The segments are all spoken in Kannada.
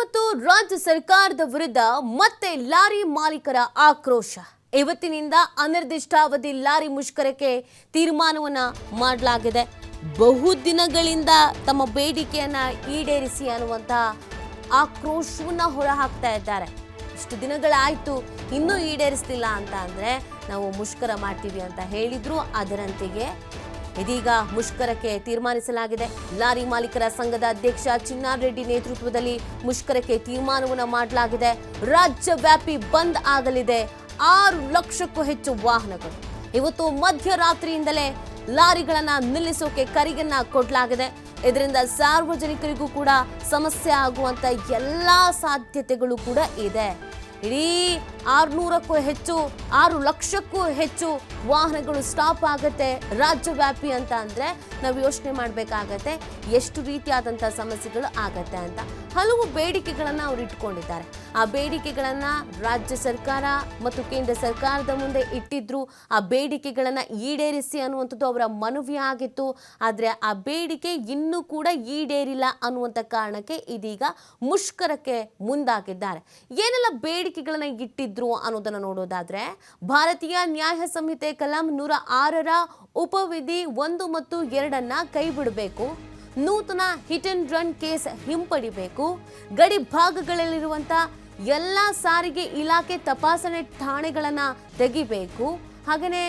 ಮತ್ತು ರಾಜ್ಯ ಸರ್ಕಾರದ ವಿರುದ್ಧ ಮತ್ತೆ ಲಾರಿ ಮಾಲೀಕರ ಆಕ್ರೋಶ. ಇವತ್ತಿನಿಂದ ಅನಿರ್ದಿಷ್ಟಾವಧಿ ಲಾರಿ ಮುಷ್ಕರಕ್ಕೆ ತೀರ್ಮಾನವನ್ನ ಮಾಡಲಾಗಿದೆ. ಬಹುದಿನಗಳಿಂದ ತಮ್ಮ ಬೇಡಿಕೆಯನ್ನ ಈಡೇರಿಸಿ ಅನ್ನುವಂತಹ ಆಕ್ರೋಶವನ್ನ ಹೊರಹಾಕ್ತಾ ಇದ್ದಾರೆ. ಇಷ್ಟು ದಿನಗಳಾಯ್ತು ಇನ್ನೂ ಈಡೇರಿಸ್ತಿಲ್ಲ ಅಂತ ಅಂದ್ರೆ ನಾವು ಮುಷ್ಕರ ಮಾಡ್ತೀವಿ ಅಂತ ಹೇಳಿದ್ರು ಅದರಂತೆಯೇ ಇದೀಗ ಮುಷ್ಕರಕ್ಕೆ ತೀರ್ಮಾನಿಸಲಾಗಿದೆ. ಲಾರಿ ಮಾಲೀಕರ ಸಂಘದ ಅಧ್ಯಕ್ಷ ಚಿನ್ನಾರೆಡ್ಡಿ ನೇತೃತ್ವದಲ್ಲಿ ಮುಷ್ಕರಕ್ಕೆ ತೀರ್ಮಾನವನ್ನು ಮಾಡಲಾಗಿದೆ. ರಾಜ್ಯವ್ಯಾಪಿ ಬಂದ್ ಆಗಲಿದೆ. ಆರು ಲಕ್ಷಕ್ಕೂ ಹೆಚ್ಚು ವಾಹನಗಳು. ಇವತ್ತು ಮಧ್ಯರಾತ್ರಿಯಿಂದಲೇ ಲಾರಿಗಳನ್ನ ನಿಲ್ಲಿಸೋಕೆ ಕರಿಗನ್ನ ಕೊಡಲಾಗಿದೆ. ಇದರಿಂದ ಸಾರ್ವಜನಿಕರಿಗೂ ಕೂಡ ಸಮಸ್ಯೆ ಆಗುವಂತ ಎಲ್ಲಾ ಸಾಧ್ಯತೆಗಳು ಕೂಡ ಇದೆ. ಇಡೀ ಆರುನೂರಕ್ಕೂ ಹೆಚ್ಚು, ಆರು ಲಕ್ಷಕ್ಕೂ ಹೆಚ್ಚು ವಾಹನಗಳು ಸ್ಟಾಪ್ ಆಗುತ್ತೆ ರಾಜ್ಯವ್ಯಾಪಿ ಅಂತ ಅಂದರೆ ನಾವು ಯೋಚನೆ ಮಾಡಬೇಕಾಗತ್ತೆ ಎಷ್ಟು ರೀತಿಯಾದಂಥ ಸಮಸ್ಯೆಗಳು ಆಗತ್ತೆ ಅಂತ. ಹಲವು ಬೇಡಿಕೆಗಳನ್ನು ಅವ್ರು ಇಟ್ಕೊಂಡಿದ್ದಾರೆ. ಆ ಬೇಡಿಕೆಗಳನ್ನ ರಾಜ್ಯ ಸರ್ಕಾರ ಮತ್ತು ಕೇಂದ್ರ ಸರ್ಕಾರದ ಮುಂದೆ ಇಟ್ಟಿದ್ರು. ಆ ಬೇಡಿಕೆಗಳನ್ನ ಈಡೇರಿಸಿ ಅನ್ನುವಂಥದ್ದು ಅವರ ಮನವಿ ಆಗಿತ್ತು. ಆದರೆ ಆ ಬೇಡಿಕೆ ಇನ್ನೂ ಕೂಡ ಈಡೇರಿಲ್ಲ ಅನ್ನುವಂಥ ಕಾರಣಕ್ಕೆ ಇದೀಗ ಮುಷ್ಕರಕ್ಕೆ ಮುಂದಾಗಿದ್ದಾರೆ. ಏನೆಲ್ಲ ಬೇಡಿಕೆಗಳನ್ನ ಇಟ್ಟಿದ್ರು ಅನ್ನೋದನ್ನ ನೋಡೋದಾದ್ರೆ, ಭಾರತೀಯ ನ್ಯಾಯ ಸಂಹಿತೆ ಕಲಂ ನೂರ ಆರರ ಉಪವಿಧಿ ಒಂದು ಮತ್ತು ಎರಡನ್ನ ಕೈ ಬಿಡಬೇಕು ನೂತನ ಹಿಟ್ ಅಂಡ್ ರನ್ ಕೇಸ್ ಹಿಂಪಡಿಬೇಕು. ಗಡಿ ಭಾಗಗಳಲ್ಲಿರುವಂಥ ಎಲ್ಲ ಸಾರಿಗೆ ಇಲಾಖೆ ತಪಾಸಣೆ ಠಾಣೆಗಳನ್ನು ತೆಗಿಬೇಕು. ಹಾಗೆಯೇ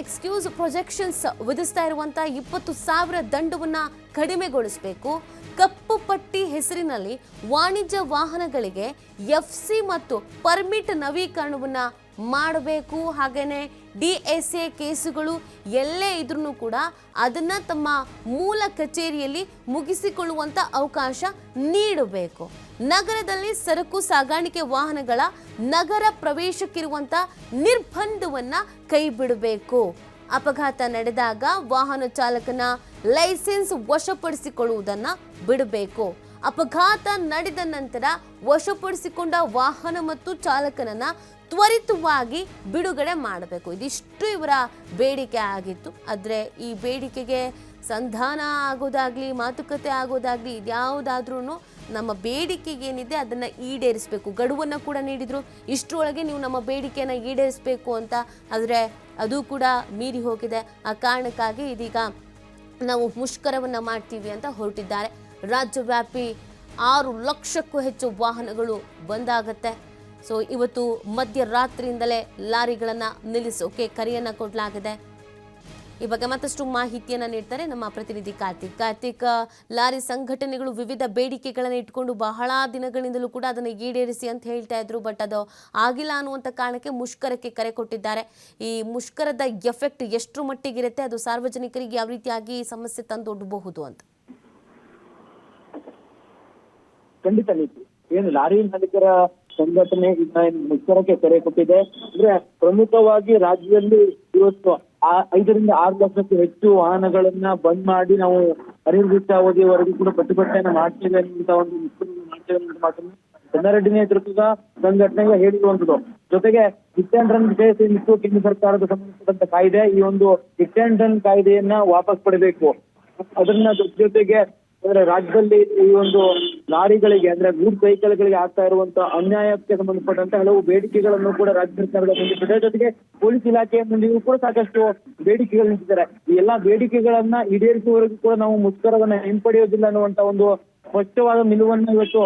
ಎಕ್ಸ್ಕ್ಯೂಸ್ ಪ್ರೊಜೆಕ್ಷನ್ಸ್ ವಿಧಿಸ್ತಾ ಇರುವಂಥ ಇಪ್ಪತ್ತು ಸಾವಿರ ದಂಡವನ್ನು ಕಡಿಮೆಗೊಳಿಸಬೇಕು. ಕಪ್ಪು ಪಟ್ಟಿ ಹೆಸರಿನಲ್ಲಿ ವಾಣಿಜ್ಯ ವಾಹನಗಳಿಗೆ ಎಫ್ ಸಿ ಮತ್ತು ಪರ್ಮಿಟ್ ನವೀಕರಣವನ್ನು ಮಾಡಬೇಕು. ಹಾಗೇನೆ ಡಿ ಎಸ್ ಎ ಕೇಸುಗಳು ಎಲ್ಲೇ ಇದ್ರೂ ಕೂಡ ಅದನ್ನು ತಮ್ಮ ಮೂಲ ಕಚೇರಿಯಲ್ಲಿ ಮುಗಿಸಿಕೊಳ್ಳುವಂಥ ಅವಕಾಶ ನೀಡಬೇಕು. ನಗರದಲ್ಲಿ ಸರಕು ಸಾಗಾಣಿಕೆ ವಾಹನಗಳ ನಗರ ಪ್ರವೇಶಕ್ಕಿರುವಂಥ ನಿರ್ಬಂಧವನ್ನು ಕೈ ಬಿಡಬೇಕು ಅಪಘಾತ ನಡೆದಾಗ ವಾಹನ ಚಾಲಕನ ಲೈಸೆನ್ಸ್ ವಶಪಡಿಸಿಕೊಳ್ಳುವುದನ್ನು ಬಿಡಬೇಕು. ಅಪಘಾತ ನಡೆದ ನಂತರ ವಶಪಡಿಸಿಕೊಂಡ ವಾಹನ ಮತ್ತು ಚಾಲಕನನ್ನ ತ್ವರಿತವಾಗಿ ಬಿಡುಗಡೆ ಮಾಡಬೇಕು. ಇದಿಷ್ಟು ಇವರ ಬೇಡಿಕೆ ಆಗಿತ್ತು. ಆದರೆ ಈ ಬೇಡಿಕೆಗೆ ಸಂಧಾನ ಆಗೋದಾಗಲಿ, ಮಾತುಕತೆ ಆಗೋದಾಗಲಿ ಇದ್ಯಾವುದಾದ್ರೂ ನಮ್ಮ ಬೇಡಿಕೆಗೆ ಏನಿದೆ ಅದನ್ನು ಈಡೇರಿಸಬೇಕು. ಗಡುವನ್ನು ಕೂಡ ನೀಡಿದರು. ಇಷ್ಟರೊಳಗೆ ನೀವು ನಮ್ಮ ಬೇಡಿಕೆಯನ್ನು ಈಡೇರಿಸಬೇಕು ಅಂತ. ಆದರೆ ಅದು ಕೂಡ ಮೀರಿ ಹೋಗಿದೆ. ಆ ಕಾರಣಕ್ಕಾಗಿ ಇದೀಗ ನಾವು ಮುಷ್ಕರವನ್ನು ಮಾಡ್ತೀವಿ ಅಂತ ಹೊರಟಿದ್ದಾರೆ. ರಾಜ್ಯವ್ಯಾಪಿ ಆರು ಲಕ್ಷಕ್ಕೂ ಹೆಚ್ಚು ವಾಹನಗಳು ಬಂದಾಗತ್ತೆ ಸೊ ಇವತ್ತು ಮಧ್ಯರಾತ್ರಿಯಿಂದಲೇ ಲಾರಿಗಳನ್ನು ನಿಲ್ಲಿಸೋಕೆ ಕರೆಯನ್ನು ಕೊಡಲಾಗಿದೆ. ಈ ಬಗ್ಗೆ ಮತ್ತಷ್ಟು ಮಾಹಿತಿಯನ್ನ ನೀಡ್ತಾರೆ ನಮ್ಮ ಪ್ರತಿನಿಧಿ ಕಾರ್ತಿಕ್. ಕಾರ್ತಿಕ್ ಲಾರಿ ಸಂಘಟನೆಗಳು ವಿವಿಧ ಬೇಡಿಕೆಗಳನ್ನು ಇಟ್ಕೊಂಡು ಬಹಳ ದಿನಗಳಿಂದಲೂ ಕೂಡ ಅದನ್ನು ಈಡೇರಿಸಿ ಅಂತ ಹೇಳ್ತಾ ಇದ್ರು, ಬಟ್ ಅದು ಆಗಿಲ್ಲ ಅನ್ನುವಂಥ ಕಾರಣಕ್ಕೆ ಮುಷ್ಕರಕ್ಕೆ ಕರೆ ಕೊಟ್ಟಿದ್ದಾರೆ. ಈ ಮುಷ್ಕರದ ಎಫೆಕ್ಟ್ ಎಷ್ಟು ಮಟ್ಟಿಗಿರುತ್ತೆ, ಅದು ಸಾರ್ವಜನಿಕರಿಗೆ ಯಾವ ರೀತಿಯಾಗಿ ಸಮಸ್ಯೆ ತಂದೊಡ್ಡಬಹುದು ಅಂತ? ಖಂಡಿತ ಏನು ಲಾರಿ ಮಾಲೀಕರ ಸಂಘಟನೆ ಏನು ಕರೆ ಕೊಟ್ಟಿದೆ ಅಂದ್ರೆ ಪ್ರಮುಖವಾಗಿ ರಾಜ್ಯದಲ್ಲಿ ಇವತ್ತು ಐದರಿಂದ ಆರು ಲಕ್ಷಕ್ಕೂ ಹೆಚ್ಚು ವಾಹನಗಳನ್ನ ಬಂದ್ ಮಾಡಿ ನಾವು ಅನಿರ್ದಿಷ್ಟಾವಧಿಯವರೆಗೂ ಕೂಡ ಪ್ರತಿಭಟನೆ ಮಾಡ್ತೇವೆ ಅನ್ನುವಂತ ಒಂದು ಮಾಡ್ತೇವೆ ಮಾತನ್ನು ಚನ್ನಾರೆಡ್ಡಿ ನೇತೃತ್ವದ ಸಂಘಟನೆಗೆ ಹೇಳಿರುವಂತದ್ದು ಜೊತೆಗೆ ಹಿಟ್ ಅಂಡ್ ರನ್ ಏನಿತ್ತು ಕೇಂದ್ರ ಸರ್ಕಾರದ ಸಂಬಂಧಪಟ್ಟಂತ ಕಾಯ್ದೆ. ಈ ಒಂದು ಹಿಟ್ ಅಂಡ್ ರನ್ ಕಾಯ್ದೆಯನ್ನ ವಾಪಸ್ ಪಡಿಬೇಕು. ಅದನ್ನ ಜೊತೆಗೆ ಅಂದ್ರೆ ರಾಜ್ಯದಲ್ಲಿ ಈ ಒಂದು ಲಾರಿಗಳಿಗೆ, ಅಂದ್ರೆ ಗೂಡ್ ವೆಹಿಕಲ್ ಗಳಿಗೆ ಆಗ್ತಾ ಇರುವಂತ ಅನ್ಯಾಯಕ್ಕೆ ಸಂಬಂಧಪಟ್ಟಂತೆ ಹಲವು ಬೇಡಿಕೆಗಳನ್ನು ಕೂಡ ರಾಜ್ಯ ಸರ್ಕಾರದ ಮುಂದಿಟ್ಟಿದೆ. ಜೊತೆಗೆ ಪೊಲೀಸ್ ಇಲಾಖೆಯ ಮುಂದೆಯೂ ಕೂಡ ಸಾಕಷ್ಟು ಬೇಡಿಕೆಗಳು ನಿಂತಿದ್ದಾರೆ ಈ ಎಲ್ಲಾ ಬೇಡಿಕೆಗಳನ್ನ ಈಡೇರಿಸುವವರೆಗೂ ಕೂಡ ನಾವು ಮುಷ್ಕರವನ್ನ ಹಿಂಪಡೆಯೋದಿಲ್ಲ ಅನ್ನುವಂತ ಒಂದು ಸ್ಪಷ್ಟವಾದ ನಿಲುವನ್ನು ಇವತ್ತು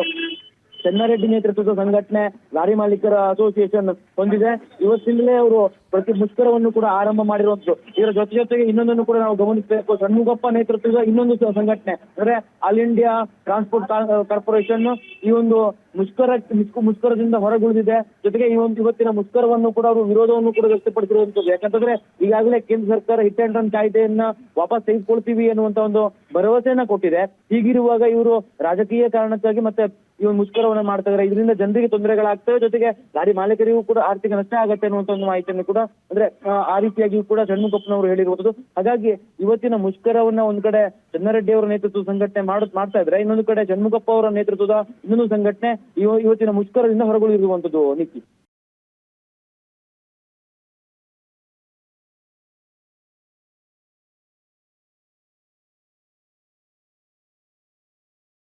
ಚೆನ್ನಾರೆಡ್ಡಿ ನೇತೃತ್ವದ ಸಂಘಟನೆ ಲಾರಿ ಮಾಲೀಕರ ಅಸೋಸಿಯೇಷನ್ ಹೊಂದಿದೆ. ಇವತ್ತಿಂದಲೇ ಅವರು ಪ್ರತಿ ಮುಷ್ಕರವನ್ನು ಕೂಡ ಆರಂಭ ಮಾಡಿರುವಂತದ್ದು ಇದರ ಜೊತೆ ಜೊತೆಗೆ ಇನ್ನೊಂದನ್ನು ಕೂಡ ನಾವು ಗಮನಿಸಬೇಕು. ಷಣ್ಮುಗಪ್ಪ ನೇತೃತ್ವದ ಇನ್ನೊಂದು ಸಂಘಟನೆ, ಅಂದ್ರೆ ಆಲ್ ಇಂಡಿಯಾ ಟ್ರಾನ್ಸ್ಪೋರ್ಟ್ ಕಾರ್ಪೊರೇಷನ್ ಈ ಒಂದು ಮುಷ್ಕರ, ಮುಷ್ಕ- ಮುಷ್ಕರದಿಂದ ಹೊರಗುಳಿದಿದೆ. ಜೊತೆಗೆ ಈ ಒಂದು ಇವತ್ತಿನ ಮುಷ್ಕರವನ್ನು ಕೂಡ ಅವರು ವಿರೋಧವನ್ನು ಕೂಡ ವ್ಯಕ್ತಪಡಿಸಿರುವಂತದ್ದು ಯಾಕಂತಂದ್ರೆ ಈಗಾಗಲೇ ಕೇಂದ್ರ ಸರ್ಕಾರ ಹಿಟ್ ಅಂಡ್ ರನ್ ಕಾಯ್ದೆಯನ್ನ ವಾಪಸ್ ತೆಗೆದುಕೊಳ್ತೀವಿ ಅನ್ನುವಂತ ಒಂದು ಭರವಸೆಯನ್ನ ಕೊಟ್ಟಿದೆ. ಹೀಗಿರುವಾಗ ಇವರು ರಾಜಕೀಯ ಕಾರಣಕ್ಕಾಗಿ ಮತ್ತೆ ಈ ಒಂದು ಮುಷ್ಕರವನ್ನು ಮಾಡ್ತಾ ಇದ್ದಾರೆ. ಇದರಿಂದ ಜನರಿಗೆ ತೊಂದರೆಗಳಾಗ್ತವೆ. ಜೊತೆಗೆ ಲಾರಿ ಮಾಲೀಕರಿಗೂ ಕೂಡ ಆರ್ಥಿಕ ನಷ್ಟ ಆಗತ್ತೆ ಅನ್ನುವಂತ ಒಂದು ಮಾಹಿತಿಯನ್ನು ಕೂಡ ಅಂದ್ರೆ ಆ, ರೀತಿಯಾಗಿಯೂ ಕೂಡ ಷಣ್ಮುಖಪ್ಪನವರು ಹೇಳಿರುವಂತದ್ದು ಹಾಗಾಗಿ ಇವತ್ತಿನ ಮುಷ್ಕರವನ್ನ ಒಂದ್ ಕಡೆ ಚನ್ನಾರೆಡ್ಡಿ ಅವರ ನೇತೃತ್ವದ ಸಂಘಟನೆ ಮಾಡ್ ಮಾಡ್ತಾ ಇದ್ರೆ ಇನ್ನೊಂದು ಕಡೆ ಷಣ್ಮುಖಪ್ಪ ಅವರ ನೇತೃತ್ವದ ಇನ್ನೊಂದು ಸಂಘಟನೆ ಇವ- ಇವತ್ತಿನ ಮುಷ್ಕರದಿಂದ ಹೊರಗುಳಿರುವಂತದ್ದು ನಿಕ್ಕಿ.